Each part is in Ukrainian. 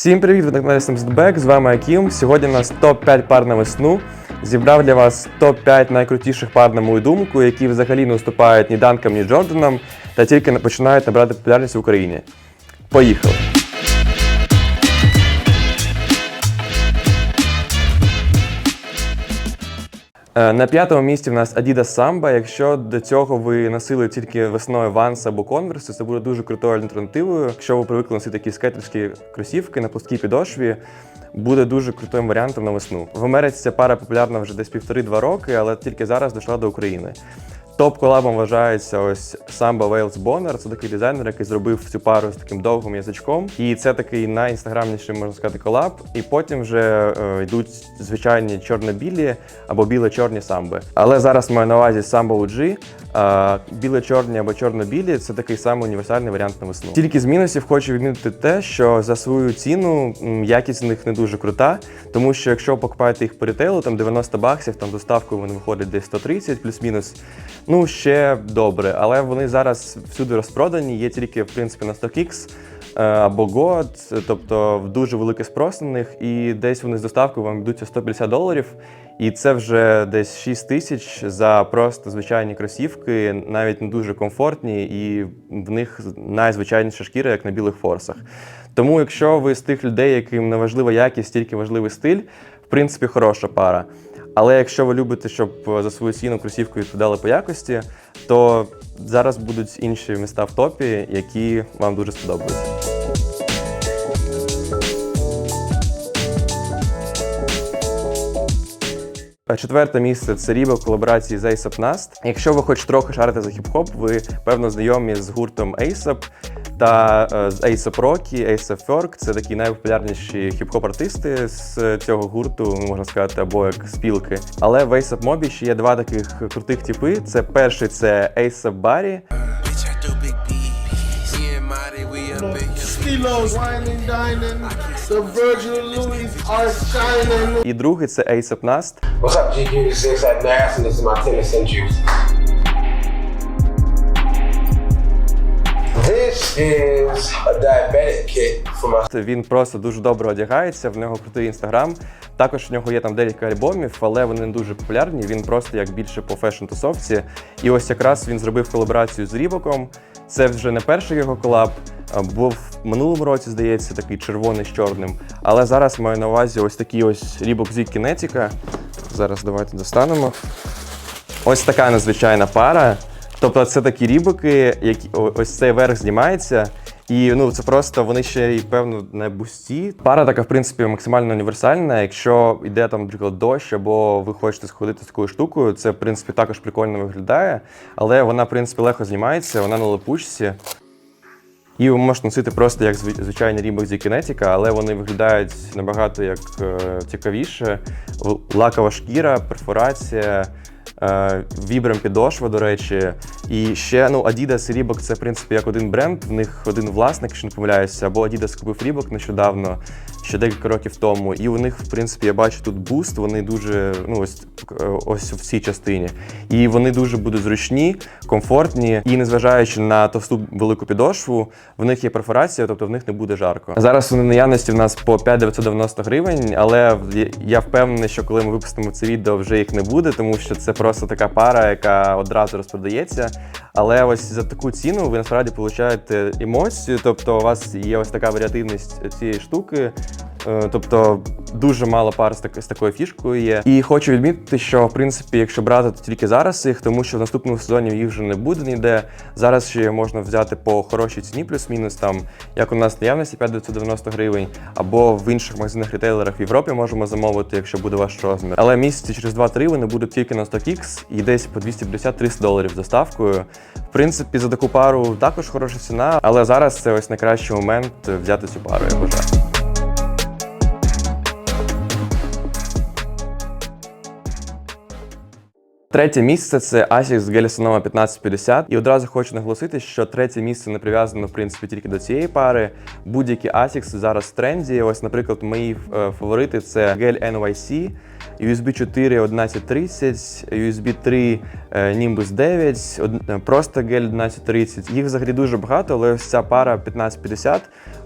Всім привіт, ви на каналі Samsung з вами Акім. Сьогодні у нас топ-5 пар на весну. Зібрав для вас топ-5 найкрутіших пар, на мою думку, які взагалі не уступають ні Данкам, ні Джорданам, та тільки починають набирати популярність в Україні. Поїхали! На п'ятому місці в нас Adidas Samba. Якщо до цього ви носили тільки весною Vans або Converse, це буде дуже крутою альтернативою. Якщо ви привикли носити такі скетерські кросівки на плоскій підошві, буде дуже крутим варіантом на весну. В Америці ця пара популярна вже десь півтори-два роки, але тільки зараз дійшла до України. Топ-колабом вважається ось Samba Wales Bonner. Це такий дизайнер, який зробив цю пару з таким довгим язичком. І це такий найінстаграмніший, можна сказати, колаб. І потім вже е, йдуть звичайні чорно-білі або біло-чорні самби. Але зараз маю на увазі Samba OG. Біло-чорні або чорно-білі це такий самий універсальний варіант на весну. Тільки з мінусів хочу відмітити те, що за свою ціну якість в них не дуже крута, тому що якщо покупаєте їх по рітейлу, там 90 баксів, там доставкою вони виходять десь 130 плюс-мінус. Ну, ще добре, але вони зараз всюди розпродані, є тільки в принципі на StockX або God, тобто в дуже великий спрос і десь вони з доставкою вам йдуть 150 доларів. І це вже десь 6 тисяч за просто звичайні кросівки, навіть не дуже комфортні, і в них найзвичайніша шкіра, як на білих форсах. Тому, якщо ви з тих людей, яким не важлива якість, тільки важливий стиль, в принципі, хороша пара. Але якщо ви любите, щоб за свою ціну кросівку відповідали по якості, то зараз будуть інші міста в топі, які вам дуже сподобаються. Четверте місце це Ріба в колаборації з ASAP Nast. Якщо ви хоч трохи шарите за хіп-хоп, ви певно знайомі з гуртом ASAP та е, з ASAP Rocky, ASAP Ferg. Це такі найпопулярніші хіп-хоп артисти з цього гурту, можна сказати, або як спілки. Але в ASAP Mob ще є два таких крутих типи. Це перший це ASAP Barry, Bitch, I do big B. my Він просто дуже добре одягається, в нього крутий інстаграм. Також в нього є там декілька альбомів, але вони не дуже популярні. Він просто як більше по фешн-тусовці. І ось якраз він зробив колаборацію з Рібоком. Це вже не перший його колаб. Був в минулому році, здається, такий червоний з чорним. Але зараз маю на увазі ось такий ось Reebok Z Kinetica. Зараз давайте достанемо. Ось така незвичайна пара. Тобто це такі рібоки, які ось цей верх знімається. І ну це просто вони ще й певно не бусті. Пара така, в принципі, максимально універсальна. Якщо йде там, наприклад, дощ, або ви хочете сходити з такою штукою, це в принципі також прикольно виглядає, але вона, в принципі, легко знімається, вона на липучці. І ви можете носити просто як зв- звичайні рібок зі Kinetica, але вони виглядають набагато як е, цікавіше. Лакова шкіра, перфорація, вібрем підошва, до речі. І ще ну, Adidas і Reebok це в принципі як один бренд. В них один власник, якщо не помиляюся, або Adidas купив Reebok нещодавно, ще декілька років тому. І у них, в принципі, я бачу тут буст. Вони дуже ну ось ось в цій частині. І вони дуже будуть зручні, комфортні. І незважаючи на товсту велику підошву, в них є перфорація, тобто в них не буде жарко. Зараз вони наявності в нас по 5990 гривень, але я впевнений, що коли ми випустимо це відео, вже їх не буде, тому що це просто така пара, яка одразу розпродається. Але ось за таку ціну ви насправді получаєте емоцію, тобто у вас є ось така варіативність цієї штуки. Е, Тобто дуже мало пар з, так, з такою фішкою є. І хочу відмітити, що в принципі, якщо брати, то тільки зараз їх, тому що в наступному сезоні їх вже не буде ніде. Зараз ще можна взяти по хорошій ціні, плюс-мінус там, як у нас наявності 5990 гривень, або в інших магазинах рітейлерах в Європі можемо замовити, якщо буде ваш розмір. Але місяці через 2-3 вони будуть тільки на StockX і десь по 250-300 доларів доставкою. В принципі, за таку пару також хороша ціна, але зараз це ось найкращий момент взяти цю пару, я вважаю. Третє місце це Asics Gelsonoma 1550. І одразу хочу наголосити, що третє місце не прив'язано в принципі тільки до цієї пари. Будь-які Asics зараз в тренді. Ось, наприклад, мої е, фаворити це Gel NYC. USB 4 1130, USB 3 е, Nimbus 9, е, просто гель 1130. Їх взагалі дуже багато, але ось ця пара 1550.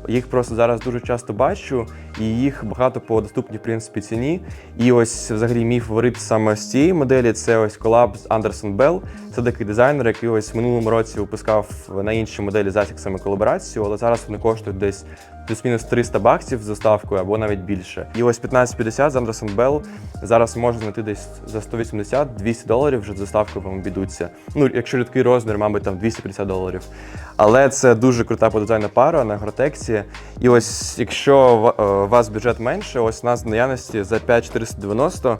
Їх просто зараз дуже часто бачу, і їх багато по доступній в принципі ціні. І ось взагалі мій фаворит саме з цієї моделі це ось колаб з Anderson Bell. Це такий дизайнер, який ось в минулому році випускав на інші моделі з Asics колаборацію, але зараз вони коштують десь плюс-мінус 300 баксів з доставкою або навіть більше. І ось 1550 з Anderson Bell зараз можна знайти десь за 180-200 доларів вже з доставкою вам обійдуться. Ну, якщо рідкий розмір, мабуть, там 250 доларів. Але це дуже крута по дизайну пара на Гротексі. І ось якщо е, у вас бюджет менше, ось у нас в наявності за 5490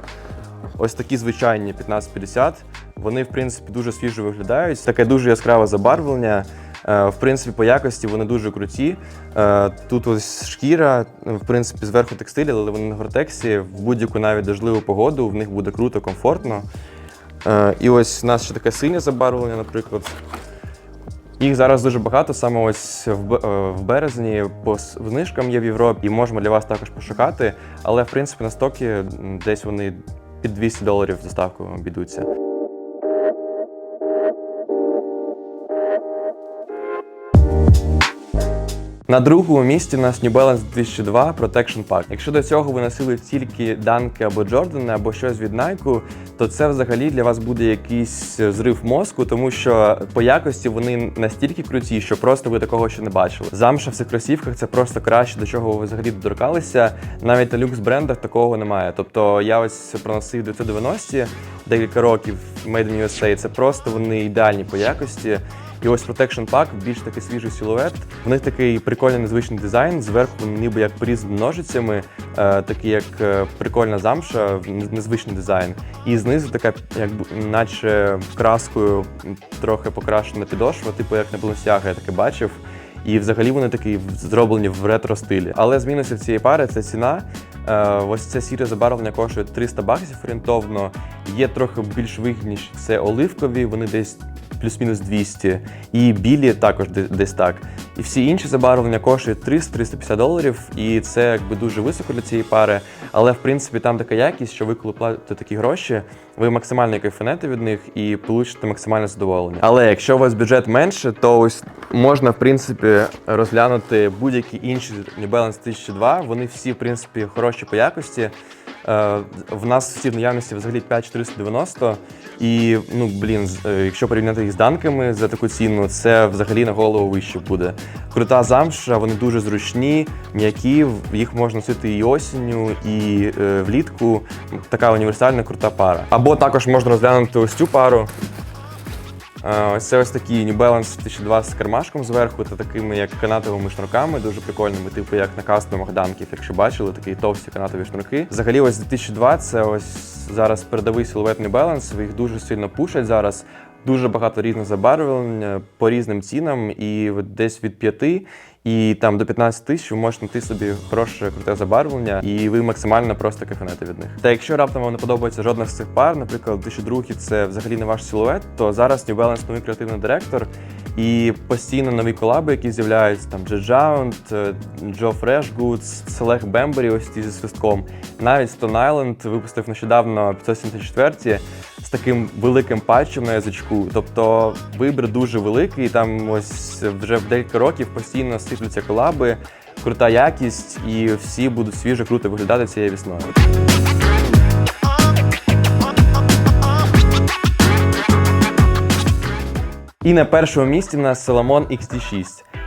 Ось такі звичайні 1550. Вони, в принципі, дуже свіжо виглядають. Таке дуже яскраве забарвлення. Е, В принципі, по якості вони дуже круті. Е, Тут ось шкіра, в принципі, зверху текстиль, але вони на гортексі в будь-яку навіть дождливу погоду, в них буде круто, комфортно. Е, І ось у нас ще таке синє забарвлення, наприклад. Їх зараз дуже багато, саме ось в, березні по знижкам є в Європі, і можемо для вас також пошукати. Але в принципі на стокі десь вони під 200 доларів з доставкою обійдуться. На другому місці у нас New Balance 2002 Protection Pack. Якщо до цього ви носили тільки данки або Джордани, або щось від Nike, то це взагалі для вас буде якийсь зрив мозку, тому що по якості вони настільки круті, що просто ви такого ще не бачили. Замша в цих кросівках це просто краще, до чого ви взагалі доторкалися. Навіть на люкс брендах такого немає. Тобто я ось проносив 990 декілька років Made in USA. Це просто вони ідеальні по якості. І ось Protection Pack, більш такий свіжий силует. В них такий прикольний незвичний дизайн. Зверху ніби як порізаний ножицями, е, такий як е, прикольна замша, незвичний дизайн. І знизу така, як наче краскою трохи покрашена підошва, типу як на Balenciaga я таке бачив. І взагалі вони такі зроблені в ретро стилі. Але з мінусів цієї пари це ціна. Е, ось це сіре забарвлення коштує 300 баксів орієнтовно. Є трохи більш вигідніші. Це оливкові, вони десь плюс-мінус 200. І білі також десь так. І всі інші забарвлення коштують 300-350 доларів, і це якби дуже високо для цієї пари. Але в принципі там така якість, що ви коли платите такі гроші, ви максимально кайфанете від них і получите максимальне задоволення. Але якщо у вас бюджет менше, то ось можна в принципі розглянути будь-які інші New Balance 1002. Вони всі, в принципі, хороші по якості. Е, В нас всі в наявності взагалі 5490. І ну блін, е, якщо порівняти їх з данками за таку ціну, це взагалі на голову вище буде. Крута замша, вони дуже зручні, м'які. Їх можна носити і осінню, і е, влітку. Така універсальна крута пара. Або також можна розглянути ось цю пару. Ось це ось такі New Balance 1002 з кармашком зверху та такими як канатовими шнурками, дуже прикольними, типу як на кастомах данків, якщо бачили, такі товсті канатові шнурки. Взагалі, ось 2002 це ось зараз передовий силует New Balance, їх дуже сильно пушать зараз. Дуже багато різних забарвлень по різним цінам, і десь від 5 і там до 15 тисяч ви можете знайти собі хороше круте забарвлення, і ви максимально просто кайфанете від них. Та якщо раптом вам не подобається жодна з цих пар, наприклад, 1002 це взагалі не ваш силует, то зараз New Balance новий креативний директор, і постійно нові колаби, які з'являються там Джеджаунд, Джо Фрешгудс, Селех Бембері, ось ті зі свистком. Навіть Stone Island випустив нещодавно 574 з таким великим патчем на язичку. Тобто вибір дуже великий. Там ось вже в декілька років постійно сиплються колаби, крута якість, і всі будуть свіжо круто виглядати цією весною. І на першому місці в нас Salomon XT6.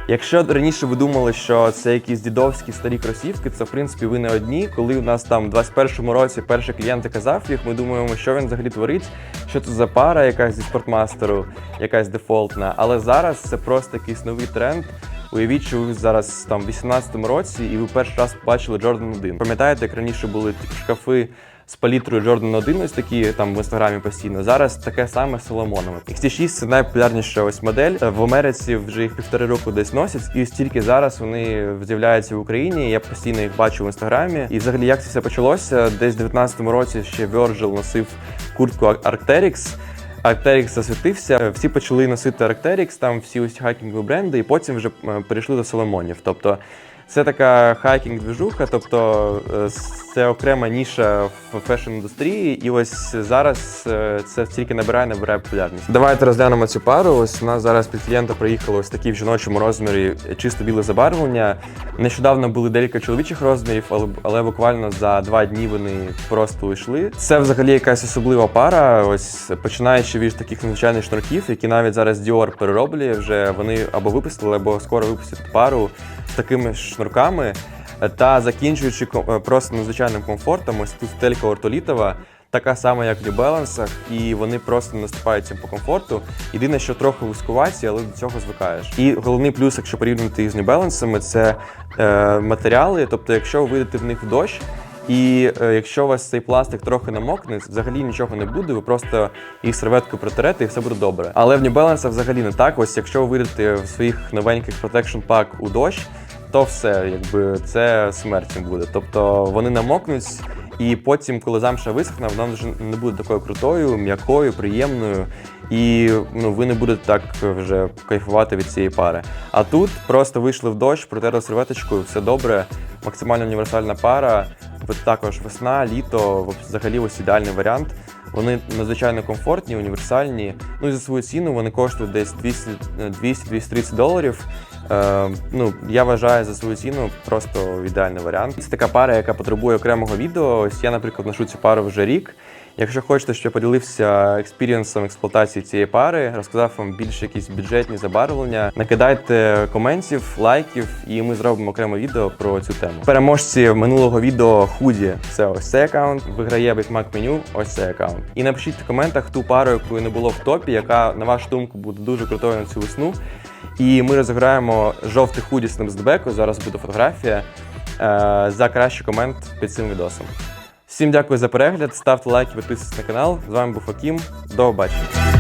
Якщо раніше ви думали, що це якісь дідовські старі кросівки, це в принципі ви не одні. Коли у нас там в 21-му році перший клієнт казав їх, ми думаємо, що він взагалі творить, що це за пара, якась зі спортмастеру, якась дефолтна. Але зараз це просто якийсь новий тренд. Уявіть, що ви зараз там в 18-му році і ви перший раз побачили Jordan 1. Пам'ятаєте, як раніше були шкафи з палітрою Jordan 1, ось такі там в інстаграмі постійно. Зараз таке саме з Соломоном. XT6 це найпопулярніша ось модель. В Америці вже їх півтори року десь носять, і ось тільки зараз вони з'являються в Україні. Я постійно їх бачу в інстаграмі. І взагалі, як це все почалося? Десь в 19-му році ще Virgil носив куртку Arc'teryx. Arc'teryx засвітився, всі почали носити Arc'teryx, там всі ось хайкінгові бренди, і потім вже е, перейшли до Соломонів. Тобто Це така хайкінг-двіжуха, тобто е, це окрема ніша в фешн-індустрії, і ось зараз е, це тільки набирає, набирає популярність. Давайте розглянемо цю пару. Ось у нас зараз під клієнта приїхало ось такі в жіночому розмірі чисто біле забарвлення. Нещодавно були декілька чоловічих розмірів, але, але буквально за два дні вони просто йшли. Це взагалі якась особлива пара. Ось починаючи від таких надзвичайних шнурків, які навіть зараз Dior перероблює вже. Вони або випустили, або скоро випустять пару з такими шнурками. Та закінчуючи е, просто надзвичайним комфортом, ось тут стелька ортолітова, така сама, як в New Balance, і вони просто не наступають цим по комфорту. Єдине, що трохи вузькуваті, але до цього звикаєш. І головний плюс, якщо порівнювати їх з New Balance, це е, матеріали. Тобто, якщо ви вийдете в них в дощ, і е, якщо у вас цей пластик трохи намокне, взагалі нічого не буде, ви просто їх серветкою протерете і все буде добре. Але в New Balance взагалі не так. Ось якщо ви вийдете в своїх новеньких Protection Pack у дощ, то все, якби це смерть буде. Тобто вони намокнуть, і потім, коли замша висохне, вона вже не буде такою крутою, м'якою, приємною. І ну, ви не будете так вже кайфувати від цієї пари. А тут просто вийшли в дощ, протерли серветочкою, все добре, максимально універсальна пара. Також весна, літо, взагалі ось ідеальний варіант. Вони надзвичайно комфортні, універсальні. Ну і за свою ціну вони коштують десь 200 200-230 доларів. Е, ну, я вважаю за свою ціну просто ідеальний варіант. Це така пара, яка потребує окремого відео. Ось я, наприклад, ношу цю пару вже рік. Якщо хочете, щоб я поділився експірієнсом експлуатації цієї пари, розказав вам більше якісь бюджетні забарвлення, накидайте коментів, лайків, і ми зробимо окреме відео про цю тему. Переможці минулого відео худі це ось цей аккаунт. Виграє Mac меню, ось цей аккаунт. І напишіть в коментах ту пару, якої не було в топі, яка на вашу думку буде дуже крутою на цю весну. І ми розіграємо жовтий худі снапсбеку. Зараз буде фотографія е, за кращий комент під цим відосом. Всім дякую за перегляд, ставте лайки, підписуйтесь на канал. З вами був Акім. До побачення.